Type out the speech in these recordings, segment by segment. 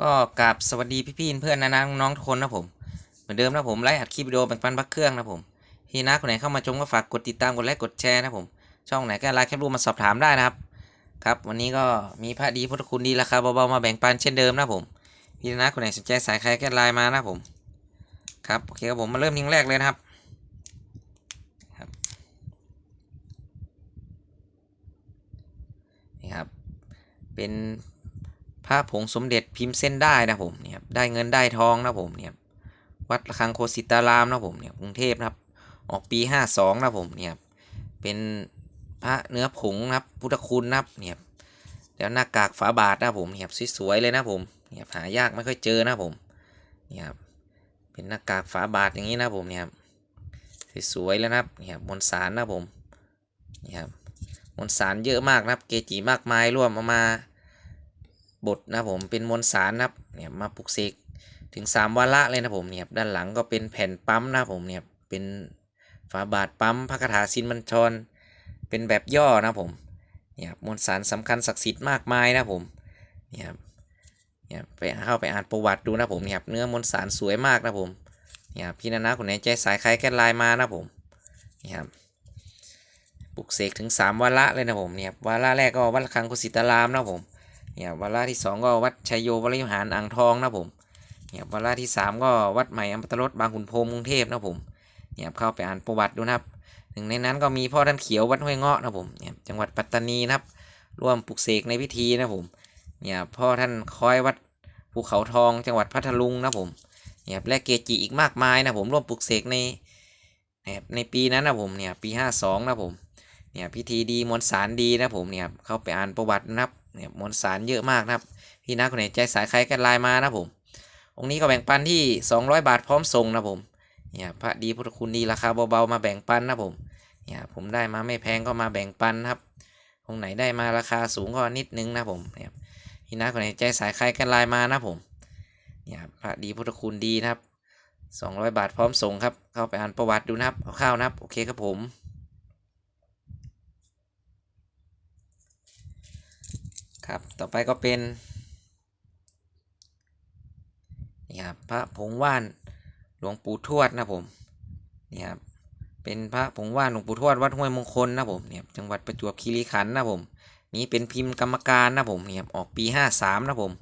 ก็กราบสวัสดีพี่ๆเพื่อนนะนะน้องๆทุกคนนะผม เหมือนเดิมนะผมไลฟ์อัดคลิปวิดีโอแบ่งปันบักเครื่องนะผมที่นะคนไหนเข้ามาชมก็ฝากกดติดตามกดไลค์กดแชร์นะผม ช่องไหนก็ไลน์แคปรูปมาสอบถามได้นะครับ ครับ วันนี้ก็มีพระดีพุทธคุณดีราคาเบาๆมาแบ่งปันเช่นเดิมนะผมพี่นะคนไหนสนใจสายใครก็ไลน์มานะผม ครับโอเคครับผมมาเริ่มทิ้งแรกเลยนะครับครับนี่ครับ เป็น ระผงสมเด็จพิมพ์เส้นได้นะผมเนี่ยได้เงินได้ทองนะผมเนี่ยวัดระฆังโคสิตารามนะผมเนี่ยกรุงเทพนะครับ ออกปีห้าสองนะผมเนี่ยเป็นพระเนื้อผงนะครับพุทธคุณนะครับเนี่ยแล้วหน้ากากฝาบาทนะผมเนี่ยสวยๆเลยนะผมเนี่ยหายากไม่ค่อยเจอนะผมเนี่ยเป็นหน้ากากฝาบาทอย่างนี้นะผมเนี่ยสวยๆแล้วนะครับเนี่ยมวลสารนะผมเนี่ยมวลสารเยอะมากนะครับ เกจิมากมายร่วมเอามา บทนะผมเป็นมวลสารนะครับเนี่ยมาปลุกเสกถึง 3 วาระเลยนะผมเนี่ยด้านหลังก็เป็นแผ่นปั๊มนะผมเนี่ยเป็นฝาบาทปั๊มพระคาถาสินบัญชร เป็นแบบย่อนะผมเนี่ยมวลสารสำคัญศักดิ์สิทธิ์มากมายนะผมเนี่ยเนี่ยไปเข้าไปอ่านประวัติดูนะผมเนี่ยเนื้อมวลสารสวยมากนะผมเนี่ยพี่นานะคนไหนใจสายใครแค่ไลน์มานะผมเนี่ยปลุกเสกถึง 3 วาระเลยนะผมเนี่ย วาระแรกก็วัดระฆังกุสิตารามนะผม เนี่ยวาระที่สองก็วัดชัยโยวริหารอ่างทองนะผมเนี่ยวาระที่สามก็วัดใหม่อัมพตรสบางขุนพรมกรุงเทพนะผมเนี่ยเข้าไปอ่านประวัติดูนะครับหนึ่งในนั้นก็มีพ่อท่านเขียววัดห้วยเงาะนะผมเนี่ยจังหวัดปัตตานีนะครับร่วมปลุกเสกในพิธีนะผมเนี่ยพ่อท่านคอยวัดภูเขาทองจังหวัดพัทลุงนะผมเนี่ยและเกจิอีกมากมายนะผมร่วมปลุกเสกในในปีนั้นนะผมเนี่ยปีห้าสองนะผมเนี่ยพิธีดีมวลสารดีนะผมเนี่ยเข้าไปอ่านประวัตินะครับ เนี่ยมวลสารเยอะมากนะครับ พี่นักคนไหนใจสายใครกันไลน์มานะผม องค์นี้ก็แบ่งปันที่ 200 บาทพร้อมส่งนะผมเนี่ยพระดีพุทธคุณดีราคาเบาๆมาแบ่งปันนะผมเนี่ยผมได้มาไม่แพงก็มาแบ่งปันครับ องค์ไหนได้มาราคาสูงก็นิดนึงนะผมเนี่ยพี่นักคนไหนใจสายใครกันไลน์มานะผมเนี่ยพระดีพุทธคุณดีนะครับ 200 บาทพร้อมส่งครับ เข้าไปอ่านประวัติดูนะครับเอาข้าวนะครับ โอเคครับผม ครับ ต่อไปก็เป็นนี่ครับพระผงว่านหลวงปู่ทวดนะผมนี่ครับเป็นพระผงว่านหลวงปู่ทวดวัดห้วยมงคลนะผมเนี่ยจังหวัดประจวบคีรีขันธ์นะผม นี่เป็นพิมพ์กรรมการนะผมเนี่ยออกปีห้าสามนะผม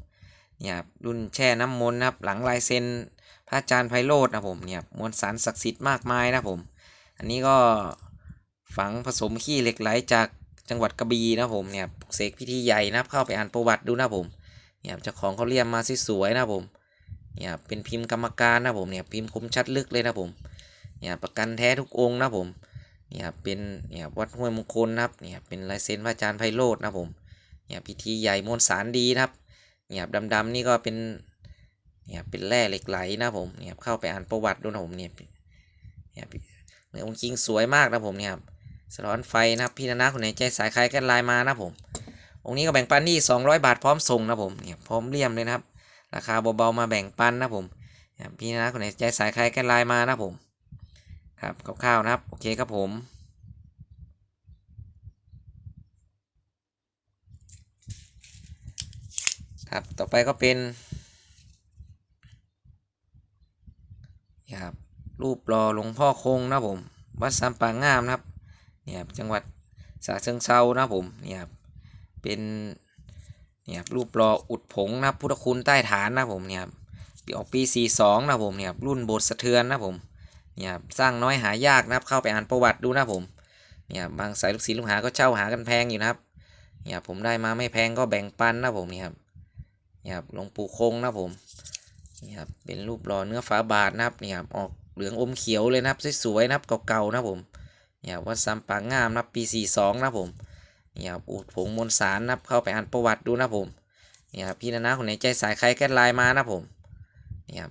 เนี่ยรุ่นแช่น้ำมนต์นะครับหลังลายเซ็นพระอาจารย์ไพโรจน์นะผมเนี่ยมวลสารศักดิ์สิทธิ์มากมายนะผม อันนี้ก็ฝังผสมขี้เหล็กไหลจาก จังหวัดกระบี่นะผมเนี่ยเสกพิธีใหญ่นะครับเข้าไปอ่านประวัติดูนะผมเนี่ยเจ้าของเขาเรียมมาสวยๆนะผมเนี่ยเป็นพิมพ์กรรมการนะผมเนี่ยพิมพ์คมชัดลึกเลยนะผมเนี่ยประกันแท้ทุกองค์นะผมเนี่ยเป็นเนี่ยวัดห้วยมงคลนะครับเนี่ยเป็นลายเซ็นพระอาจารย์ไพโรจน์นะผมเนี่ยพิธีใหญ่มวลสารดีนะครับเนี่ยดำๆนี่ก็เป็นเนี่ยเป็นแร่เหล็กไหลนะผมเนี่ยเข้าไปอ่านประวัติดูนะผมเนี่ยเนี่ยเนื้อองค์จริงสวยมากนะผมเนี่ยครับ สะท้อนไฟนะครับพี่นานาคนไหนใจสายใครกันไลน์มานะผม องค์นี้ก็แบ่งปันที่200 บาทพร้อมส่งนะผมเนี่ยพร้อมเลี่ยมเลยนะครับ ราคาเบาๆมาแบ่งปันนะผมพี่นานาคนไหนใจสายใครกันไลน์มานะผมครับคร่าวๆนะครับ โอเคครับผมครับ ต่อไปก็เป็นนะครับรูปรอหลวงพ่อคงนะผม วัดสามปางงามนะครับ นี่ครับจังหวัดสระเชิงเซานะผมนี่ครับเป็นนี่ครับรูปรออุดผงนะพุทธคุณใต้ฐานนะผมนี่ครับปีออกปี42นะผมนี่ครับรุ่นโบสถ์สะเทือนนะผมนี่ครับสร้างน้อยหายากนะครับเข้าไปอ่านประวัติดูนะผมนี่ครับบางสายลูกศิษย์ลูกหาก็เช่าหากันแพงอยู่นะครับนี่ครับผมได้มาไม่แพงก็แบ่งปันนะผมนี่ครับนี่ครับหลวงปู่คงนะผมนี่ครับเป็นรูปรอเนื้อฝาบาทนะครับนี่ครับออกเหลืองอมเขียวเลยนะครับสวยๆนะครับเก่าๆนะผม เนี่ยวัดซ้ำปางงามนะปี42นะผมเนี่ยอูดผงมวลสารนะเข้าไปอ่านประวัติดูนะผมเนี่ยพี่นานาคนไหนใจสายใครแก้ไลน์มานะผมเนี่ย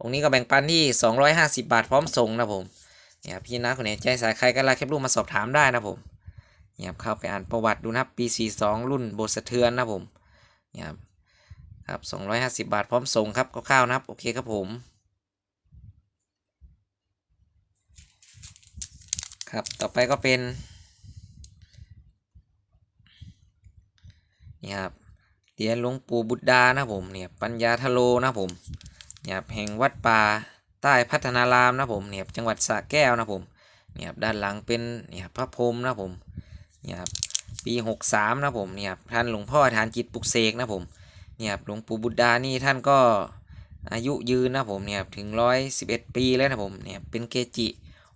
องค์นี้ก็แบ่งปันที่ 250 บาทพร้อมส่งนะผมเนี่ยพี่นานาคนไหนใจสายใครแก้ไลน์แคปรูปมาสอบถามได้นะผมเนี่ยเข้าไปอ่านประวัติดูนะปี 42 รุ่นโบสถ์สะเทือนนะผมเนี่ยครับ250 บาทพร้อมส่งครับคร่าวๆนะครับโอเคครับผม ครับ ต่อไปก็เป็น นี่ครับเหรียญหลวงปู่บุตรดานะผมเนี่ยปัญญาทโลนะผมเนี่ยแห่งวัดป่าใต้พัฒนารามนะผมเนี่ยจังหวัดสระแก้วนะผมเนี่ยด้านหลังเป็นเนี่ยพระพรมนะผมเนี่ยปีหกสามนะผมเนี่ยท่านหลวงพ่อทานจิตปุกเสกนะผมเนี่ยหลวงปู่บุตรดานี่ท่านก็อายุยืนนะผมเนี่ยถึงร้อยสิบเอ็ดปีแล้วนะผมเนี่ยเป็นเกจิ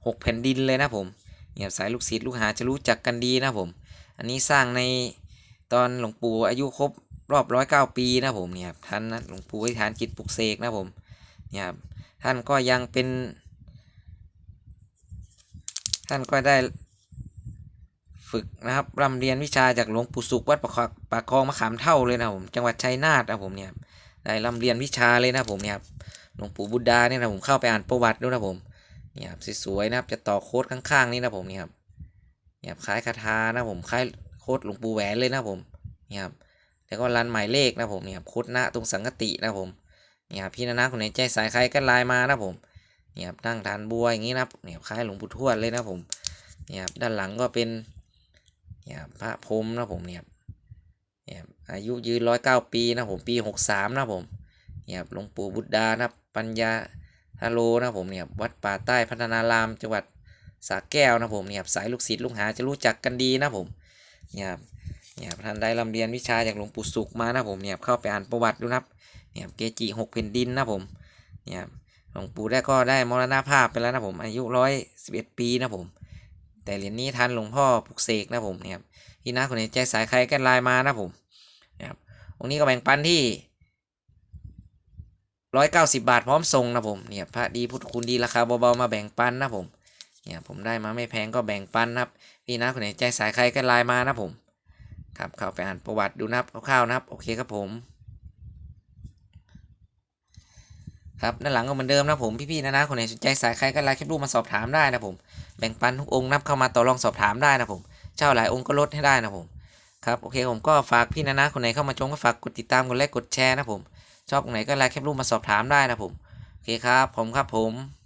หกแผ่นดินเลยนะผม เนี่ยสายลูกศิษย์ลูกหาจะรู้จักกันดีนะผม อันนี้สร้างในตอนหลวงปู่อายุครบรอบร้อยเก้าปีนะผมเนี่ยท่านนะหลวงปู่ให้ทานจิตปลุกเสกนะผมเนี่ยท่านก็ยังเป็น ท่านก็ได้ฝึกนะครับรำเรียนวิชาจากหลวงปู่สุขวัดประคองปากคลองมะขามเท่าเลยนะผมจังหวัดชัยนาทนะผมเนี่ยได้รำเรียนวิชาเลยนะผมเนี่ยหลวงปู่บุตรดาเนี่ยนะผมเข้าไปอ่านประวัติด้วยนะผม เนี่ยสวยๆนะครับจะต่อโค้ดข้างๆนี่นะผมเนี่ยครับเนี่ยครับคล้ายคาถานะผมคล้ายโคดหลวงปู่แหวนเลยนะผมเนี่ยครับแล้วก็รันหมายเลขนะผมเนี่ยครับโคดหน้าตรงสังกตินะผมเนี่ยครับพี่นานาคนไหนใจสายใครก็ไลน์มานะผมเนี่ยครับนั่งทานบัวอย่างนี้นะครับเนี่ยครับคล้ายหลวงปู่ทวดเลยนะผมเนี่ยครับด้านหลังก็เป็นเนี่ยครับพระพรมนะผมเนี่ยครับเนี่ยครับอายุยืนร้อยเก้าปีนะผมปีหกสามนะผมเนี่ยครับหลวงปู่บุตรดานะปัญญา ฮาโหลนะผมเนี่ยวัดป่าใต้พัฒนารามจังหวัดสาแก้วนะผมเนี่ยสายลูกศิษย์ลูกหาจะรู้จักกันดีนะผมเนี่ยเนี่ยท่านได้ร่ำเรียนวิชาจากหลวงปู่สุขมานะผมเนี่ยเข้าไปอ่านประวัติดูนะครับเนี่ยเกจิหกแผ่นดินนะผมเนี่ยหลวงปู่ได้ก็ได้มรณภาพไปแล้วนะผมอายุร้อยสิบเอ็ดปีนะผมแต่เหรียญนี้ท่านหลวงพ่อปลุกเสกนะผมเนี่ยที่น้าคนไหนใจสายใครกันไลน์มานะผมนะครับองค์นี้ก็แบ่งปันที่ ร้อยเก้าสิบาทพร้อมส่งนะผมเนี่ยพระดีพุทธคุณดีราคาเบาๆมาแบ่งปันนะผมเนี่ยผมได้มาไม่แพงก็แบ่งปันนะครับพี่นะคนไหนใจสายใครก็ไลน์มานะผมครับเข้าไปอ่านประวัติดูนะครับคร่าวๆนะครับโอเคครับผมครับด้านหลังก็เหมือนเดิมนะผมพี่ๆนะนะคนไหนสนใจสายใครก็ไลน์แคปรูปมาสอบถามได้นะผมแบ่งปันทุกองค์นับเข้ามาต่อรองสอบถามได้นะผมเจ้าหลายองค์ก็ลดให้ได้นะผมครับโอเคผมก็ฝากพี่นะนะคนไหนเข้ามาชมก็ฝากกดติดตามกดไลค์กดแชร์นะผม ชอบตรงไหนก็ไลน์แคปรูปมาสอบถามได้นะผม โอเคครับ ผมครับผม